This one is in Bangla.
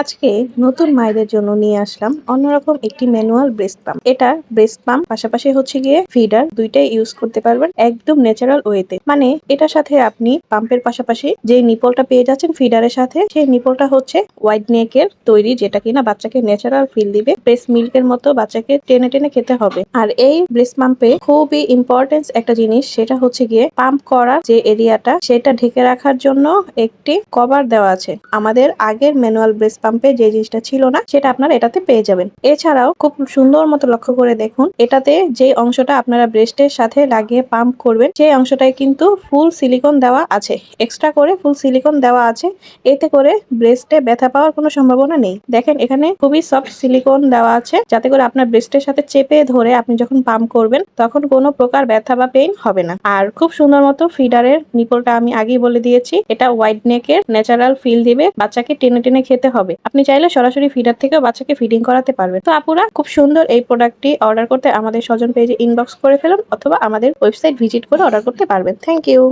আজকে নতুন মায়েদের জন্য নিয়ে আসলাম অন্যরকম একটি ম্যানুয়াল ব্রেস্ট পাম্প। এটা ব্রেস্ট পাম্প, পাশাপাশি হচ্ছে গিয়ে ফিডার, দুইটাই ইউজ করতে পারবেন একদম ন্যাচারাল ওয়েতে মানে এটার সাথে আপনি পাম্পের পাশাপাশি যে নিপলটা পেয়ে যাচ্ছেন ফিডারের সাথে, সেই নিপলটা হচ্ছে হোয়াইট নেকের তৈরি, যেটা কিনা বাচ্চাকে ন্যাচারাল ফিল দিবে। ব্রেস্ট মিল্কের মতো বাচ্চাকে টেনে টেনে খেতে হবে। আর এই ব্রেস্ট পাম্পে খুবই ইম্পর্টেন্স একটা জিনিস, সেটা হচ্ছে গিয়ে পাম্প করার যে এরিয়াটা সেটা ঢেকে রাখার জন্য একটি কভার দেওয়া আছে। আমাদের আগের ম্যানুয়াল ব্রেস্ট পাম্পে যে জিনিসটা ছিল না, সেটা আপনারা এটাতে পেয়ে যাবেন। এছাড়াও খুব সুন্দর মতো লক্ষ্য করে দেখুন, এটাতে যে অংশটা আপনারা ব্রেস্টের সাথে লাগিয়ে পাম্প করবেন, সেই অংশটায় কিন্তু ফুল সিলিকন দেওয়া আছে। এক্সট্রা করে ফুল সিলিকন দেওয়া আছে, এতে করে ব্রেস্টে ব্যথা পাওয়ার কোনো সম্ভাবনা নেই। দেখেন, এখানে খুবই সফট সিলিকন দেওয়া আছে, যাতে করে আপনার ব্রেস্টের সাথে চেপে ধরে আপনি যখন পাম্প করবেন, তখন কোনো প্রকার ব্যথা বা পেইন হবে না। আর খুব সুন্দর মতো ফিডারের নিপলটা আমি আগেই বলে দিয়েছি, এটা হোয়াইট নেকের ন্যাচারাল ফিল দিবে, বাচ্চাকে টেনে টেনে খেতে হবে। আপনি চাইলে সরাসরি ফিডার থেকেও বাচ্চাকে ফিডিং করাতে পারবেন। তো আপুরা, খুব সুন্দর এই প্রোডাক্টটি অর্ডার করতে আমাদের স্বজন পেজে ইনবক্স করে ফেলুন অথবা আমাদের ওয়েবসাইট ভিজিট করে অর্ডার করতে পারবেন। Thank you